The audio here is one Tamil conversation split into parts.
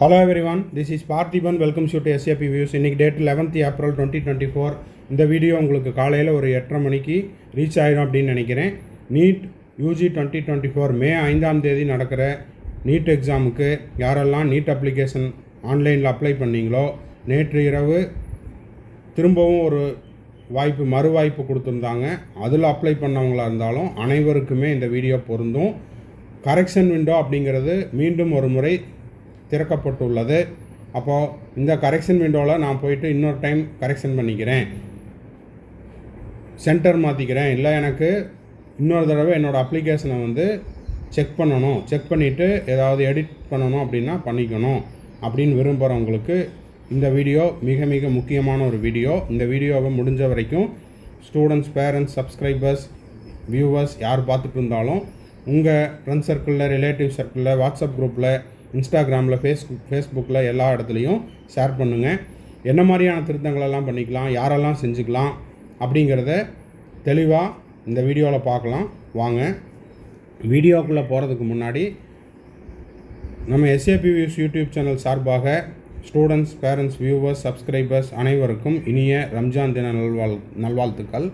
Hello everyone this is Parthiban welcome shoe to SAP views இன்னைக்கு date eleventh April twenty twenty four இந்த வீடியோ உங்களுக்கு காலையில் ஒரு எட்டரை மணிக்கு ரீச் ஆகிடும் அப்படின்னு நினைக்கிறேன். NEET UG twenty twenty four May ஐந்தாம் தேதி நடக்கிற நீட் எக்ஸாமுக்கு யாரெல்லாம் நீட் அப்ளிகேஷன் ஆன்லைனில் அப்ளை பண்ணீங்களோ நேற்று இரவு திரும்பவும் ஒரு வாய்ப்பு மறு வாய்ப்பு கொடுத்துருந்தாங்க. அதில் அப்ளை பண்ணவங்களாக இருந்தாலும் அனைவருக்குமே இந்த வீடியோ பொருந்தும். கரெக்ஷன் விண்டோ அப்படிங்கிறது மீண்டும் ஒரு முறை திறக்கப்பட்டுள்ளது. அப்போது இந்த கரெக்ஷன் விண்டோவில் நான் போயிட்டு இன்னொரு டைம் கரெக்ஷன் பண்ணிக்கிறேன். சென்டர் மாற்றிக்கிறேன் இல்லை எனக்கு இன்னொரு தடவை என்னோடய அப்ளிகேஷனை வந்து செக் பண்ணணும். செக் பண்ணிவிட்டு ஏதாவது எடிட் பண்ணணும் அப்படின்னா பண்ணிக்கணும் அப்படின்னு விரும்புகிறவங்களுக்கு இந்த வீடியோ மிக மிக முக்கியமான ஒரு வீடியோ இந்த வீடியோவை முடிஞ்ச வரைக்கும் ஸ்டூடெண்ட்ஸ் பேரண்ட்ஸ் சப்ஸ்கிரைபர்ஸ் வியூவர்ஸ் யார் பார்த்துட்டு இருந்தாலும் உங்கள் ஃப்ரெண்ட்ஸ் சர்க்கிளில் ரிலேட்டிவ் சர்க்கிளில் வாட்ஸ்அப் குரூப்பில் இன்ஸ்டாகிராமில் ஃபேஸ் ஃபேஸ்புக்கில் எல்லா இடத்துலையும் ஷேர் பண்ணுங்கள் என்ன மாதிரியான திருத்தங்களெல்லாம் பண்ணிக்கலாம் யாரெல்லாம் செஞ்சுக்கலாம் அப்படிங்கிறத தெளிவாக இந்த வீடியோவில் பார்க்கலாம். வாங்க. வீடியோக்குள்ளே போகிறதுக்கு முன்னாடி நம்ம எஸ்ஏபி வியூஸ் யூடியூப் சேனல் சார்பாக ஸ்டூடெண்ட்ஸ் பேரண்ட்ஸ் வியூவர்ஸ் சப்ஸ்கிரைபர்ஸ் அனைவருக்கும் இனிய ரம்ஜான் தின நல்வாழ் நல்வாழ்த்துக்கள்.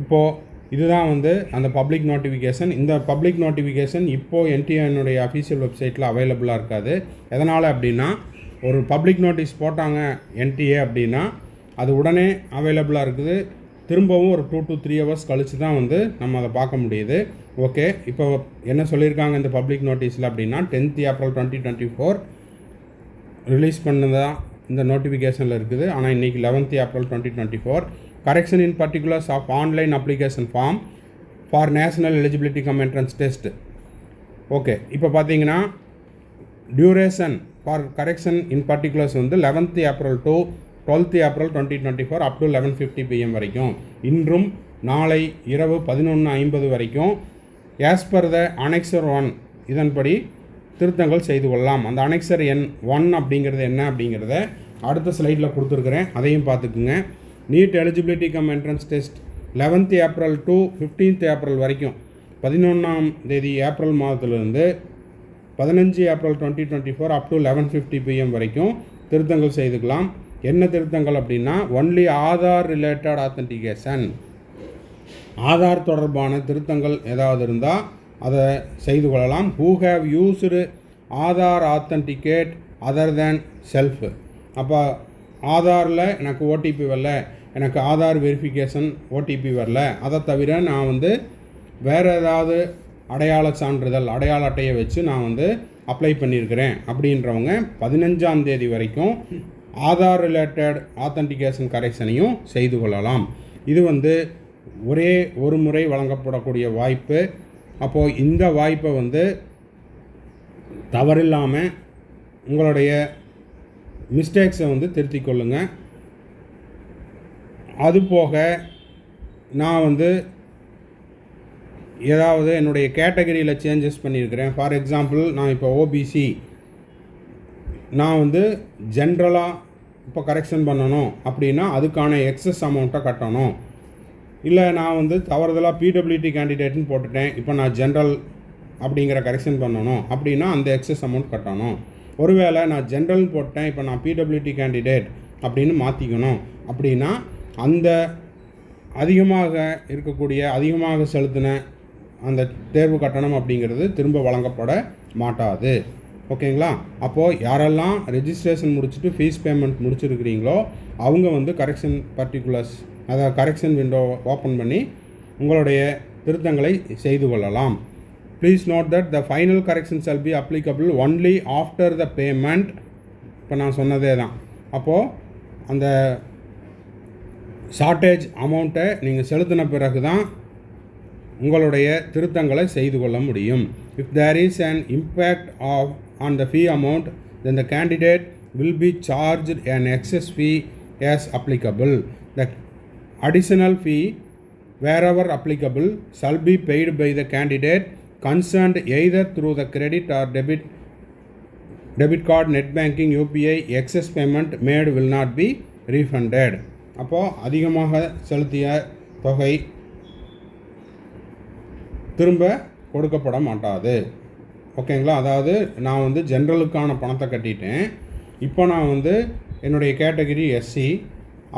இப்போது இதுதான் வந்து அந்த பப்ளிக் நோட்டிஃபிகேஷன் இந்த பப்ளிக் நோட்டிஃபிகேஷன் இப்போது என்டிஎனுடைய அஃபீஷியல் வெப்சைட்டில் அவைலபிளாக இருக்காது. எதனால் அப்படின்னா ஒரு பப்ளிக் நோட்டீஸ் போட்டாங்க என்டிஏ அப்படின்னா அது உடனே அவைலபிளாக இருக்குது. திரும்பவும் ஒரு டூ டு த்ரீ ஹவர்ஸ் கழித்து தான் வந்து நம்ம அதை பார்க்க முடியுது. ஓகே இப்போ என்ன சொல்லியிருக்காங்க இந்த பப்ளிக் நோட்டீஸில் அப்படின்னா tenth April twenty twenty four release பண்ணதான் இந்த நோட்டிஃபிகேஷனில் இருக்குது. ஆனால் இன்றைக்கி eleventh April twenty twenty four correction in particulars of online application form for national eligibility cum entrance test okay இப்போ பார்த்தீங்கன்னா duration for correction in particulars வந்து eleventh April to twelfth April twenty twenty four up to eleven fifty PM வரைக்கும். இன்றும் நாளை இரவு பதினொன்று ஐம்பது வரைக்கும் as per the annexure one இதன்படி திருத்தங்கள் செய்து கொள்ளலாம். அந்த அனெக்சர் எண் ஒன் அப்படிங்கிறது என்ன அப்படிங்கிறத அடுத்த ஸ்லைடில் கொடுத்துருக்குறேன். அதையும் பார்த்துக்குங்க. NEET eligibility cum entrance test eleventh April to fifteenth April வரைக்கும். பதினொன்றாம் தேதி ஏப்ரல் மாதத்துலேருந்து பதினஞ்சு April twenty twenty four up to eleven fifty PM வரைக்கும் திருத்தங்கள் செய்துக்கலாம். என்ன திருத்தங்கள் அப்படின்னா only Aadhaar related authentication Aadhaar தொடர்பான திருத்தங்கள் ஏதாவது இருந்தால் அதை செய்து கொள்ளலாம். Who have used Aadhaar authenticate other than self அப்போ ஆதாரில் எனக்கு ஓடிபி வரல எனக்கு ஆதார் வெரிஃபிகேஷன் ஓடிபி வரல. அதை தவிர நான் வந்து வேறு ஏதாவது அடையாள சான்றிதழ் அடையாள அட்டையை வச்சு நான் வந்து அப்ளை பண்ணியிருக்கிறேன் அப்படின்றவங்க பதினஞ்சாம் தேதி வரைக்கும் ஆதார் ரிலேட்டட் ஆத்தன்டிகேஷன் கரெக்ஷனையும் செய்து கொள்ளலாம். இது வந்து ஒரே ஒரு முறை வழங்கப்படக்கூடிய வாய்ப்பு. அப்போது இந்த வாய்ப்பை வந்து தவறில்லாமல் உங்களுடைய மிஸ்டேக்ஸை வந்து திருத்திக் கொள்ளுங்கள் அது போக நான் வந்து ஏதாவது என்னுடைய கேட்டகரியில் சேஞ்சஸ் பண்ணியிருக்கிறேன். ஃபார் எக்ஸாம்பிள் நான் இப்போ ஓபிசி நான் வந்து ஜென்ரலாக இப்போ கரெக்ஷன் பண்ணணும் அப்படின்னா அதுக்கான எக்ஸஸ் அமௌண்ட்டை கட்டணும். இல்லை நான் வந்து தவறுதலாக பிடபிள்யூடி கேண்டிடேட்னு போட்டுட்டேன். இப்போ நான் ஜென்ரல் அப்படிங்கிற கரெக்ஷன் பண்ணணும் அப்படின்னா அந்த எக்ஸஸ் அமௌண்ட் கட்டணும். ஒருவேளை நான் ஜென்ரல்னு போட்டேன் இப்போ நான் பிடபிள்யூடி கேண்டிடேட் அப்படின்னு மாற்றிக்கணும் அப்படின்னா அந்த அதிகமாக இருக்கக்கூடிய அதிகமாக செலுத்தின அந்த தேர்வு கட்டணம் அப்படிங்கிறது திரும்ப வழங்கப்பட மாட்டாது. ஓகேங்களா? அப்போது யாரெல்லாம் ரெஜிஸ்ட்ரேஷன் முடிச்சுட்டு ஃபீஸ் பேமெண்ட் முடிச்சிருக்கிறீங்களோ அவங்க வந்து கரெக்ஷன் பர்டிகுலர்ஸ் அதாவது கரெக்ஷன் விண்டோ ஓப்பன் பண்ணி உங்களுடைய திருத்தங்களை செய்து கொள்ளலாம். Please note that the final correction shall be applicable only after the payment இப்போ நான் சொன்னதே தான் அப்போது அந்த ஷார்ட்டேஜ் அமௌண்ட்டை நீங்கள் செலுத்தின பிறகு தான் உங்களுடைய திருத்தங்களை செய்து கொள்ள முடியும். If there is an impact of on the fee amount then the candidate will be charge and excess fee as applicable the additional fee wherever applicable shall be paid by the candidate concerned either through the credit or debit debit card net banking upi excess payment made will not be refunded. அப்போது அதிகமாக செலுத்திய தொகை திரும்ப கொடுக்கப்பட மாட்டாது. ஓகேங்களா? அதாவது நான் வந்து ஜென்ரலுக்கான பணத்தை கட்டிட்டேன். இப்போ நான் வந்து என்னுடைய கேட்டகரி எஸ்சி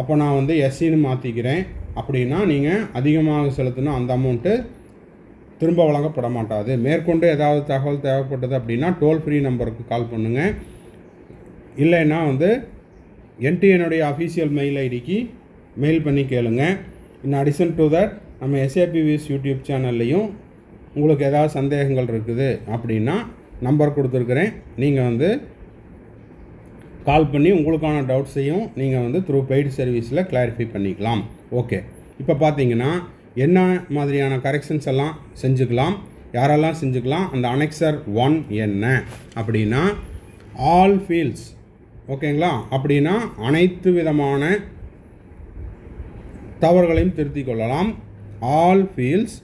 அப்போ நான் வந்து எஸ்சின்னு மாற்றிக்கிறேன் அப்படின்னா நீங்கள் அதிகமாக செலுத்தின அந்த அமௌண்ட்டு திரும்ப வழங்கப்பட மாட்டாது மேற்கொண்டு ஏதாவது தகவல் தேவைப்பட்டது அப்படின்னா டோல் ஃப்ரீ நம்பருக்கு கால் பண்ணுங்கள் இல்லைன்னா வந்து என்டிஎனுடைய அஃபீஷியல் மெயில் ஐடிக்கு மெயில் பண்ணி கேளுங்க. இன் அடிஷன் டு தட் நம்ம எஸ்ஏபிவிஎஸ் யூடியூப் சேனல்லையும் உங்களுக்கு ஏதாவது சந்தேகங்கள் இருக்குது அப்படின்னா நம்பர் கொடுத்துருக்குறேன். நீங்கள் வந்து கால் பண்ணி உங்களுக்கான டவுட்ஸையும் நீங்கள் வந்து த்ரூ பெய்டு சர்வீஸில் கிளாரிஃபை பண்ணிக்கலாம். ஓகே இப்போ பார்த்தீங்கன்னா என்ன மாதிரியான கரெக்ஷன்ஸ் எல்லாம் செஞ்சுக்கலாம் யாரெல்லாம் செஞ்சுக்கலாம் அந்த அனெக்சர் ஒன் என்ன? அப்படின்னா ஆல் ஃபீல்ட்ஸ் ஓகேங்களா? அப்படின்னா அனைத்து விதமான தவறுகளையும் திருத்திக் கொள்ளலாம். All fields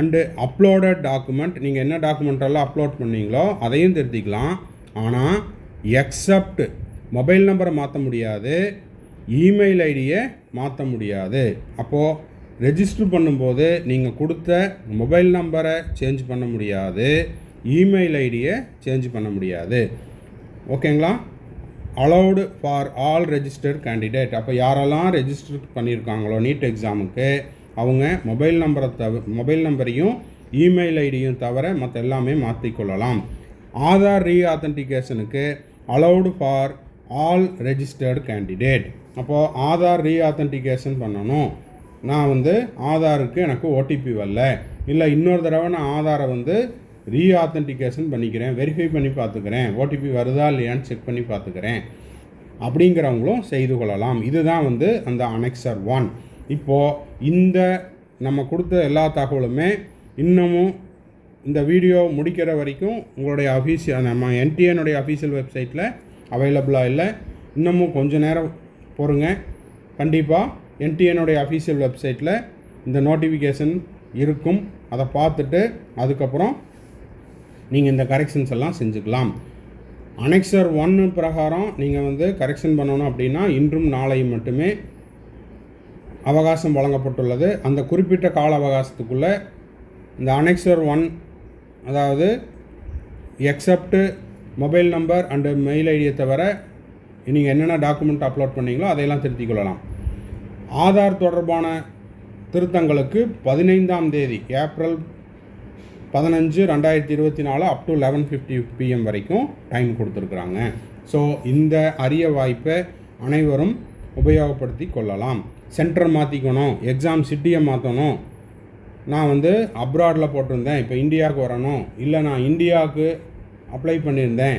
and uploaded document நீங்கள் என்ன டாக்குமெண்ட்டெல்லாம் அப்லோட் பண்ணீங்களோ அதையும் திருத்திக்கலாம். ஆனால் எக்ஸப்ட் மொபைல் நம்பரை மாற்ற முடியாது இமெயில் ஐடியை மாற்ற முடியாது. அப்போது ரெஜிஸ்டர் பண்ணும்போது நீங்கள் கொடுத்த மொபைல் நம்பரை சேஞ்ச் பண்ண முடியாது. இமெயில் ஐடியை சேஞ்ச் பண்ண முடியாது. ஓகேங்களா? Allowed for all registered candidate அப்போ யாரெல்லாம் ரெஜிஸ்டர் பண்ணியிருக்காங்களோ நீட் எக்ஸாமுக்கு அவங்க மொபைல் நம்பரை தவ மொபைல் நம்பரையும் இமெயில் ஐடியும் தவிர மற்ற எல்லாமே மாற்றிக்கொள்ளலாம் ஆதார் ரீ ஆத்தன்டிகேஷனுக்கு allowed for all registered candidate அப்போது ஆதார் ரீ ஆத்தன்டிகேஷன் பண்ணணும். நான் வந்து ஆதாருக்கு எனக்கு ஓடிபி வரல. இல்லை இன்னொரு தடவை நான் ஆதாரை வந்து ரீஆத்தன்டிகேஷன் பண்ணிக்கிறேன் வெரிஃபை பண்ணி பார்த்துக்கிறேன் ஓடிபி வருதா இல்லையான்னு செக் பண்ணி பார்த்துக்கிறேன் அப்படிங்கிறவங்களும் செய்து கொள்ளலாம். இதுதான் வந்து அந்த அனெக்சர் ஒன் இப்போது இந்த நம்ம கொடுத்த எல்லா தகவலுமே இன்னமும் இந்த வீடியோ முடிக்கிற வரைக்கும் உங்களுடைய அஃபீஷியல் நம்ம என்டிஎனுடைய அஃபீஷியல் வெப்சைட்டில் அவைலபிளாக இல்லை. இன்னமும் கொஞ்சம் நேரம் பொறுங்க. கண்டிப்பாக என்டிஎனுடைய அஃபீஷியல் வெப்சைட்டில் இந்த நோட்டிஃபிகேஷன் இருக்கும். அதை பார்த்துட்டு அதுக்கப்புறம் நீங்கள் இந்த கரெக்ஷன்ஸ் எல்லாம் செஞ்சுக்கலாம். அனெக்சர் ஒன்று பிரகாரம் நீங்கள் வந்து கரெக்ஷன் பண்ணணும் அப்படின்னா இன்றும் நாளையும் மட்டுமே அவகாசம் வழங்கப்பட்டுள்ளது. அந்த குறிப்பிட்ட கால அவகாசத்துக்குள்ளே இந்த அனெக்சர் ஒன் அதாவது except mobile number and mail ஐடியை தவிர நீங்கள் என்னென்ன டாக்குமெண்ட் அப்லோட் பண்ணீங்களோ அதையெல்லாம் திருத்திக் கொள்ளலாம். ஆதார் தொடர்பான திருத்தங்களுக்கு பதினைந்தாம் தேதி ஏப்ரல் பதினஞ்சு ரெண்டாயிரத்தி இருபத்தி நாலு up to eleven fifty PM வரைக்கும் டைம் கொடுத்துருக்குறாங்க. ஸோ இந்த அரிய வாய்ப்பை அனைவரும் உபயோகப்படுத்தி கொள்ளலாம். சென்டர் மாற்றிக்கணும் எக்ஸாம் சிட்டியை மாற்றணும் நான் வந்து அப்ராடில் போட்டிருந்தேன் இப்போ இந்தியாவுக்கு வரணும். இல்லை நான் இந்தியாவுக்கு அப்ளை பண்ணியிருந்தேன்.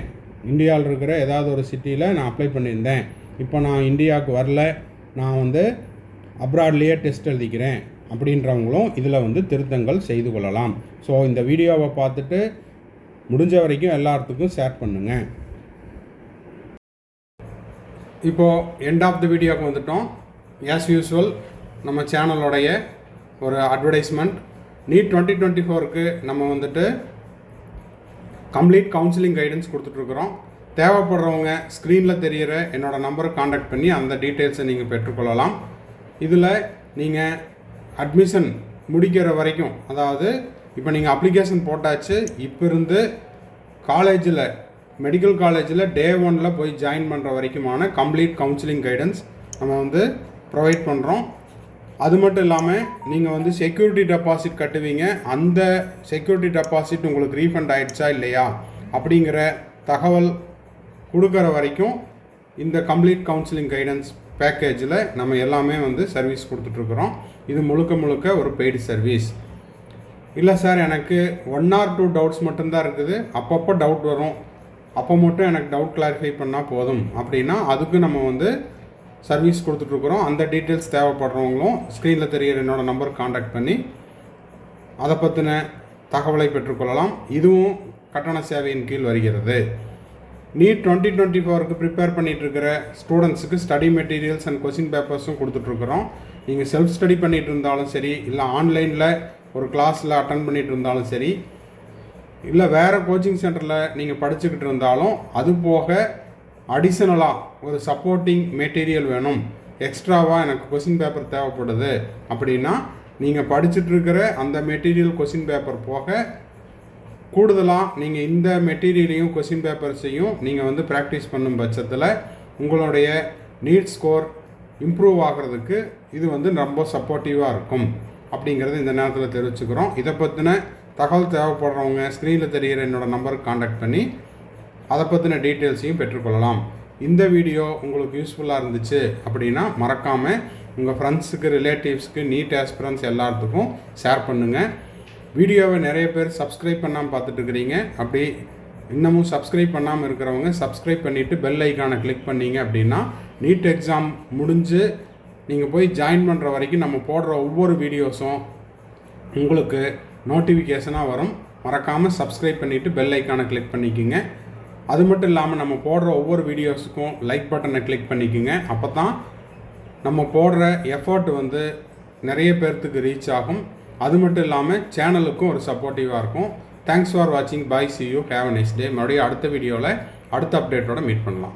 இந்தியாவில் இருக்கிற ஏதாவது ஒரு சிட்டியில் நான் அப்ளை பண்ணியிருந்தேன். இப்போ நான் இந்தியாவுக்கு வரல. நான் வந்து அப்ராட்லேயே டெஸ்ட் எழுதிக்கிறேன் அப்படின்றவங்களும் இதில் வந்து திருத்தங்கள் செய்து கொள்ளலாம். ஸோ இந்த வீடியோவை பார்த்துட்டு முடிஞ்ச வரைக்கும் எல்லாத்துக்கும் ஷேர் பண்ணுங்கள் இப்போது எண்ட் ஆஃப் த வீடியோக்கு வந்துட்டோம். ஆஸ் யூஸ்வல் நம்ம சேனலோடைய ஒரு அட்வர்டைஸ்மெண்ட் நீட் டுவெண்ட்டி டுவெண்ட்டி ஃபோருக்கு நம்ம வந்துட்டு கம்ப்ளீட் கவுன்சிலிங் கைடன்ஸ் கொடுத்துட்ருக்குறோம். தேவைப்படுறவங்க ஸ்க்ரீனில் தெரிகிற என்னோடய நம்பரை காண்டாக்ட் பண்ணி அந்த டீட்டெயில்ஸை நீங்கள் பெற்றுக்கொள்ளலாம். இதில் நீங்கள் அட்மிஷன் முடிக்கிற வரைக்கும் அதாவது இப்போ நீங்கள் அப்ளிகேஷன் போட்டாச்சு இப்போ இருந்து காலேஜில் மெடிக்கல் காலேஜில் டே ஒனில் போய் ஜாயின் பண்ணுற வரைக்குமான கம்ப்ளீட் கவுன்சிலிங் கைடன்ஸ் நம்ம வந்து ப்ரொவைட் பண்ணுறோம் அது மட்டும் இல்லாமல் நீங்கள் வந்து செக்யூரிட்டி டெபாசிட் கட்டுவீங்க. அந்த செக்யூரிட்டி டெபாசிட் உங்களுக்கு ரீஃபண்ட் ஆகிடுச்சா இல்லையா? அப்படிங்கிற தகவல் கொடுக்குற வரைக்கும் இந்த கம்ப்ளீட் கவுன்சிலிங் கைடன்ஸ் பேக்கேஜில் நம்ம எல்லாமே வந்து சர்வீஸ் கொடுத்துட்ருக்குறோம். இது முழுக்க முழுக்க ஒரு பெய்டு சர்வீஸ் இல்லை சார் எனக்கு ஒன் ஆர் டூ டவுட்ஸ் மட்டும்தான் இருக்குது. அப்பப்போ டவுட் வரும். அப்போ மட்டும் எனக்கு டவுட் கிளாரிஃபை பண்ணால் போதும். அப்படின்னா அதுக்கு நம்ம வந்து சர்வீஸ் கொடுத்துட்ருக்குறோம். அந்த டீட்டெயில்ஸ் தேவைப்படுறவங்களும் ஸ்க்ரீனில் தெரிகிற என்னோடய நம்பர் காண்டாக்ட் பண்ணி அதை பற்றின தகவலை பெற்றுக்கொள்ளலாம். இதுவும் கட்டண சேவையின் கீழ் வருகிறது. நீட் டுவெண்ட்டி டுவெண்ட்டி ஃபோருக்கு ப்ரிப்பேர் பண்ணிகிட்ருக்கிற ஸ்டூடெண்ட்ஸுக்கு ஸ்டடி மெட்டீரியல்ஸ் அண்ட் கொஸ்டின் பேப்பர்ஸும் கொடுத்துட்ருக்குறோம் நீங்கள் செல்ஃப் ஸ்டடி பண்ணிகிட்டு இருந்தாலும் சரி இல்லை ஆன்லைனில் ஒரு கிளாஸில் அட்டன் பண்ணிகிட்டு இருந்தாலும் சரி இல்லை வேறு கோச்சிங் சென்டரில் நீங்கள் படிச்சுக்கிட்டு இருந்தாலும் அது போக அடிஷ்னலாக ஒரு சப்போர்ட்டிங் மெட்டீரியல் வேணும். எக்ஸ்ட்ராவாக எனக்கு கொஸ்டின் பேப்பர் தேவைப்படுது. அப்படின்னா நீங்கள் படிச்சுட்ருக்கிற அந்த மெட்டீரியல் கொஸ்டின் பேப்பர் போக கூடுதலாக நீங்கள் இந்த மெட்டீரியலையும் கொஸ்டின் பேப்பர்ஸையும் நீங்கள் வந்து ப்ராக்டிஸ் பண்ணும் பட்சத்தில் உங்களுடைய நீட் ஸ்கோர் இம்ப்ரூவ் ஆகிறதுக்கு இது வந்து ரொம்ப சப்போர்ட்டிவாக இருக்கும். அப்படிங்கிறது இந்த நேரத்தில் தெரிவிச்சுக்கிறோம். இதை பற்றின தகவல் தேவைப்படுறவங்க ஸ்க்ரீனில் தெரிகிற என்னோடய நம்பருக்கு காண்டாக்ட் பண்ணி அதை பற்றின டீட்டெயில்ஸையும் பெற்றுக்கொள்ளலாம். இந்த வீடியோ உங்களுக்கு யூஸ்ஃபுல்லாக இருந்துச்சு அப்படின்னா மறக்காமல் உங்கள் ஃப்ரெண்ட்ஸுக்கு ரிலேட்டிவ்ஸ்க்கு நீட் ஆஸ்பிரன்ஸ் எல்லாத்துக்கும் ஷேர் பண்ணுங்கள் வீடியோவை நிறைய பேர் சப்ஸ்கிரைப் பண்ணாமல் பார்த்துட்டு இருக்கிறீங்க அப்படி இன்னமும் சப்ஸ்கிரைப் பண்ணாமல் இருக்கிறவங்க சப்ஸ்கிரைப் பண்ணிவிட்டு பெல் ஐக்கானை கிளிக் பண்ணீங்க அப்படின்னா நீட் எக்ஸாம் முடிஞ்சு நீங்கள் போய் ஜாயின் பண்ணுற வரைக்கும் நம்ம போடுற ஒவ்வொரு வீடியோஸும் உங்களுக்கு நோட்டிஃபிகேஷனாக வரும். மறக்காமல் சப்ஸ்கிரைப் பண்ணிவிட்டு பெல் ஐக்கானை கிளிக் பண்ணிக்கோங்க. அது மட்டும் இல்லாமல் நம்ம போடுற ஒவ்வொரு வீடியோஸுக்கும் லைக் பட்டனை கிளிக் பண்ணிக்கோங்க. அப்போ தான் நம்ம போடுற எஃபர்ட் வந்து நிறைய பேர்த்துக்கு ரீச் ஆகும். அது மட்டும் இல்லாமல் சேனலுக்கும் ஒரு சப்போர்ட்டிவாக இருக்கும். தேங்க்ஸ் ஃபார் வாட்சிங் bye see you have nice day மறுபடியும் அடுத்த வீடியோவில் அடுத்த அப்டேட்டோட மீட் பண்ணலாம்.